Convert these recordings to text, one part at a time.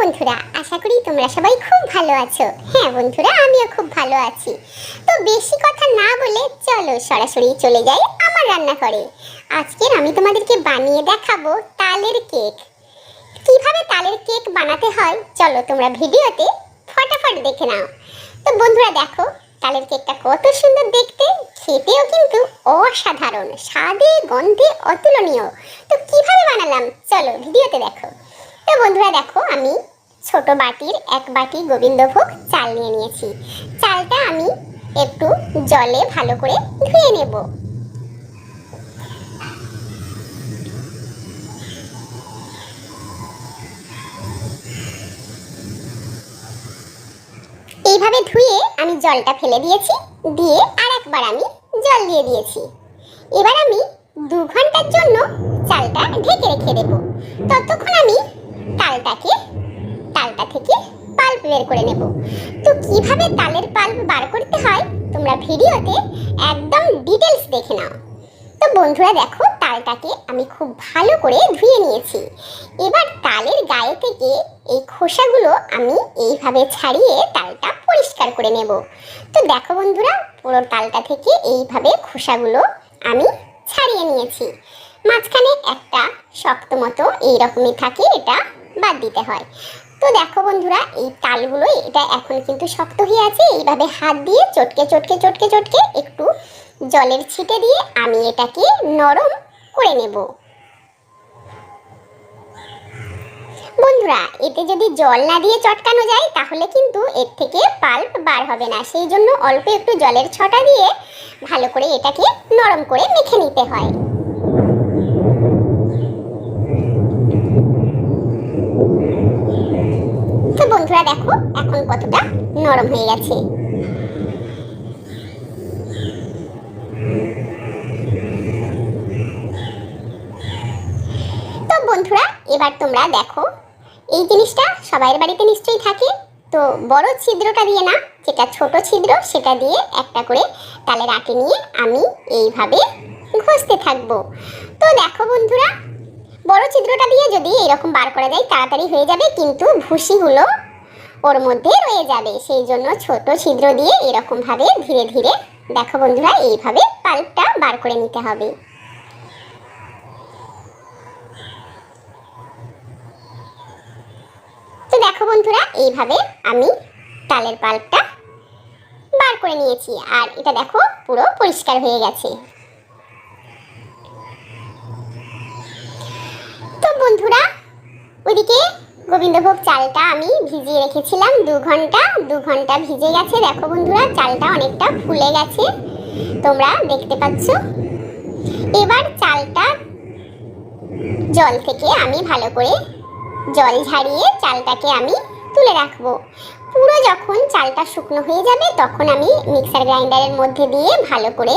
বন্ধুরা, আশা করি তোমরা সবাই খুব ভালো আছো। হ্যাঁ বন্ধুরা, আমিও খুব ভালো আছি। তো বেশি কথা না বলে চলো সরাসরি চলে যাই আমার রান্নাঘরে। আজকের আমি তোমাদেরকে বানিয়ে দেখাবো তালের কেক। কীভাবে তালের কেক বানাতে হয়, চলো তোমরা ভিডিওতে ফটাফট দেখে নাও। তো বন্ধুরা দেখো, তালের কেকটা কত সুন্দর দেখতে, খেতেও কিন্তু অসাধারণ, স্বাদে, গন্ধে অতুলনীয়। তো কীভাবে বানালাম, চলো ভিডিওতে দেখো। তো বন্ধুরা দেখো, আমি ছোট বাটির এক বাটি গোবিন্দভোগ চাল নিয়ে নিয়েছি। চালটা আমি একটু জলে ভালো করে ধুয়ে নেব। এইভাবে ধুয়ে আমি জলটা ফেলে দিয়েছি, দিয়ে আর একবার আমি জল দিয়ে দিয়েছি। এবার আমি দু ঘণ্টার জন্য চালটা ঢেকে রেখে দেব। ততক্ষণ তালটাকে তালটা থেকে পাল্প বের করে নেব। তো কীভাবে তালের পাল্প বার করতে হয় তোমরা ভিডিওতে একদম ডিটেলস দেখে নাও। তো বন্ধুরা দেখো, তালটাকে আমি খুব ভালো করে ধুয়ে নিয়েছি। এবার তালের গায়ে থেকে এই খোসাগুলো আমি এইভাবে ছাড়িয়ে তালটা পরিষ্কার করে নেব। তো দেখো বন্ধুরা, পুরো তালটা থেকে এইভাবে খোসাগুলো আমি ছাড়িয়ে নিয়েছি। মাঝখানে একটা শক্ত মতো এইরকমই থাকে এটা। বাদ দিতে হয়। তো দেখো বন্ধুরা, এই তালগুলো এটা এখন কিন্তু শক্ত হয়ে আছে, এইভাবে হাত দিয়ে চটকে চটকে চটকে চটকে একটু জলের ছিটে দিয়ে আমি এটাকে নরম করে নেব। বন্ধুরা, এতে যদি জল না দিয়ে চটকানো যায়, তাহলে কিন্তু এর থেকে পাল্প বার হবে না। সেই জন্য অল্প একটু জলের ছটা দিয়ে ভালো করে এটাকে নরম করে মেখে নিতে হয়। তো বন্ধুরা দেখো, এখন কতটা নরম হয়ে গেছে। তো বন্ধুরা, এবার তোমরা দেখো, এই জিনিসটা সবাইয়ের বাড়িতে নিশ্চয়ই থাকে। তো বড় ছিদ্রটা দিয়ে না, যেটা ছোট ছিদ্র, সেটা দিয়ে একটা করে তালের আটি নিয়ে আমি এইভাবে ঘষতে থাকব। তো দেখো বন্ধুরা বড় ছিদ্রটা দিয়ে যদি এরকম বার করা যায় তাড়াতাড়ি হয়ে যাবে, কিন্তু ভুসিগুলো ওর মধ্যে রয়ে যাবে। সেই জন্য ছোট ছিদ্র দিয়ে এরকমভাবে ধীরে ধীরে, দেখো বন্ধুরা, এইভাবে পাল্পটা বার করে নিতে হবে। তো দেখো বন্ধুরা, এইভাবে আমি তালের পাল্পটা বার করে নিয়েছি। আর এটা দেখো পুরো পরিষ্কার হয়ে গেছে। বন্ধুরা। ওইদিকে গোবিন্দভোগ চালটা আমি ভিজিয়ে রেখেছিলাম দু ঘণ্টা। দু ঘণ্টা ভিজে গেছে। দেখো বন্ধুরা, চালটা অনেকটা ফুলে গেছে। তোমরা দেখতে পাচ্ছ। এবার চালটা জল থেকে আমি ভালো করে জল ঝাড়িয়ে চালটাকে আমি তুলে রাখব। পুরো যখন চালটা শুকনো হয়ে যাবে, তখন আমি মিক্সার গ্রাইন্ডারের মধ্যে দিয়ে ভালো করে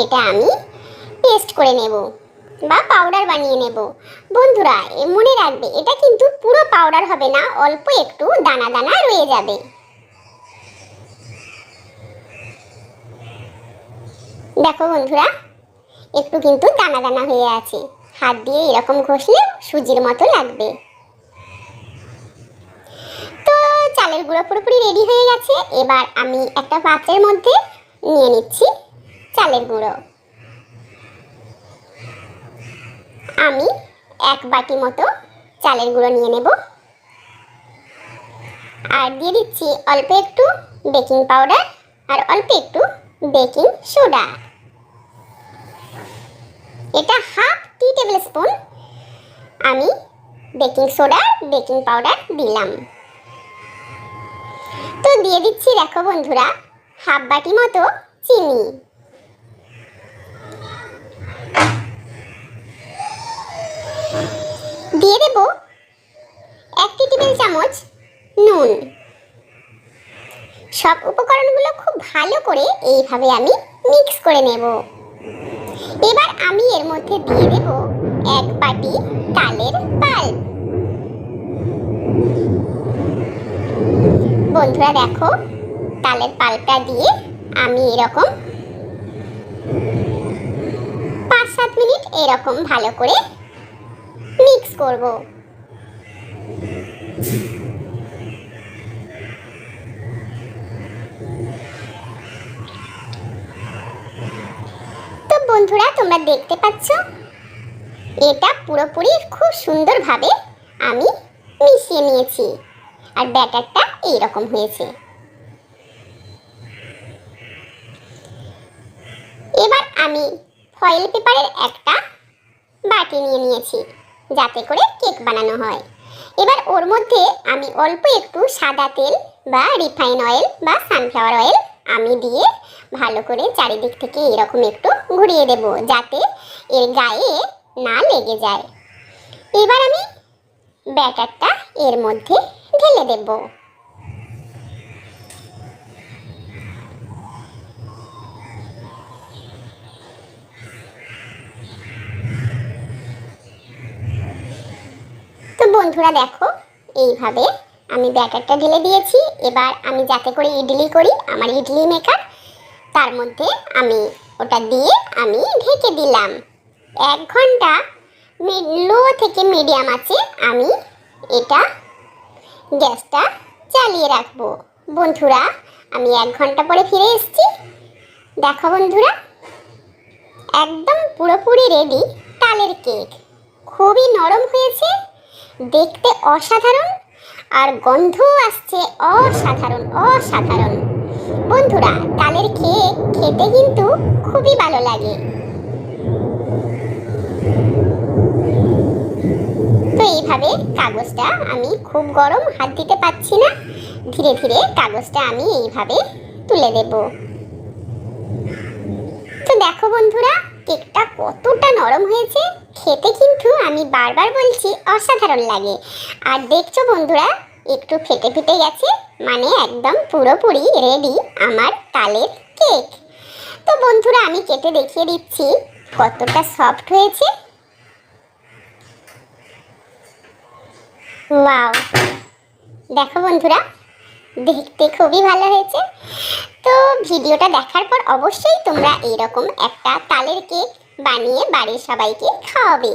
এটা আমি পেস্ট করে নেব। বা পাউডার বানিয়ে নেব। বন্ধুরা মনে রাখবে, এটা কিন্তু পুরো পাউডার হবে না, অল্প একটু দানা দানা রয়ে যাবে। দেখো বন্ধুরা, একটু কিন্তু দানা দানা হয়ে আছে। হাত দিয়ে এরকম ঘষলে সুজির মতো লাগবে। তো চালের গুঁড়ো পুরোপুরি রেডি হয়ে গেছে। এবার আমি একটা পাত্রের মধ্যে নিয়ে নিচ্ছি চালের গুঁড়ো। আমি এক বাটি মতো চালের গুঁড়ো নিয়ে নেব। আর দিয়ে দিচ্ছি অল্প একটু বেকিং পাউডার আর অল্প একটু বেকিং সোডা। এটা হাফ টি টেবিল স্পুন আমি বেকিং সোডা, বেকিং পাউডার দিলাম। তো দিয়ে দিচ্ছি দেখো বন্ধুরা, হাফ বাটি মতো চিনি। দেব এক টেবিল চামচ নুন। সব উপকরণগুলো খুব ভালো করে এইভাবে আমি মিক্স করে নেব। এবার আমি এর মধ্যে দিয়ে দেব এক বাটি তালের পাল্প বন্ধুরা দেখো, তালের পালটা দিয়ে আমি এরকম পাঁচ সাত মিনিট এরকম ভালো করে করব। তো বন্ধুরা, তোমরা দেখতে পাচ্ছ? এটা পুরোপুরি খুব সুন্দরভাবে আমি মিশিয়ে নিয়েছি। আর ব্যাটারটা এইরকম হয়েছে। এবার আমি ফয়েল পেপারের একটা বাটি নিয়ে নিয়েছি। যাতে করে কেক বানানো হয়। এবার ওর মধ্যে আমি অল্প একটু সাদা তেল বা রিফাইন অয়েল বা সানফ্লাওয়ার অয়েল আমি দিয়ে ভালো করে চারিদিক থেকে এরকম একটু ঘুরিয়ে দেব যাতে এর গায়ে না লেগে যায়। এবার আমি ব্যাটারটা এর মধ্যে ঢেলে দেবো। বন্ধুরা দেখো, এইভাবে আমি ব্যাটারটা ঢেলে দিয়েছি। এবার আমি যাতে করে ইডলি করি, আমার ইডলি মেকার, তার মধ্যে আমি ওটা দিয়ে আমি ঢেকে দিলাম। এক ঘণ্টা লো থেকে মিডিয়াম আছে, আমি এটা গ্যাসটা চালিয়ে রাখব। বন্ধুরা, আমি এক ঘণ্টা পরে ফিরে এসেছি। দেখো বন্ধুরা, একদম পুরোপুরি রেডি তালের কেক খুবই নরম হয়েছে দেখতে অসাধারণ আর গন্ধও আসছে অসাধারণ অসাধারণ। বন্ধুরা তালের কেক খেতে কিন্তু খুবই ভালো লাগে। তো এইভাবে কাগজটা আমি খুব গরম হাত দিতে পারছি না। ধীরে ধীরে কাগজটা আমি এইভাবে তুলে দেবো। তো দেখো বন্ধুরা কেকটা কতটা নরম হয়েছে, খেতে কিন্তু আমি বারবার বলছি অসাধারণ লাগে। আর দেখছ বন্ধুরা, একটু ফেটে ফেটে গেছে মানে একদম পুরোপুরি রেডি আমার তালের কেক। তো বন্ধুরা, আমি কেটে দেখিয়ে দিচ্ছি কতটা সফট হয়েছে। দেখো বন্ধুরা দেখতে খুবই ভালো হয়েছে। তো ভিডিওটা দেখার পর অবশ্যই তোমরা এইরকম একটা তালের কেক বানিয়ে বাড়ির সবাইকে খাওয়াবে।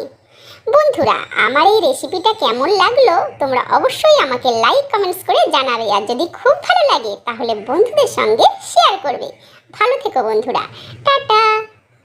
বন্ধুরা, আমার এই রেসিপিটা কেমন লাগল? তোমরা অবশ্যই আমাকে লাইক কমেন্টস করে জানাবে। আর যদি খুব ভালো লাগে, তাহলে বন্ধুদের সঙ্গে শেয়ার করবে। ভালো থেকো বন্ধুরা।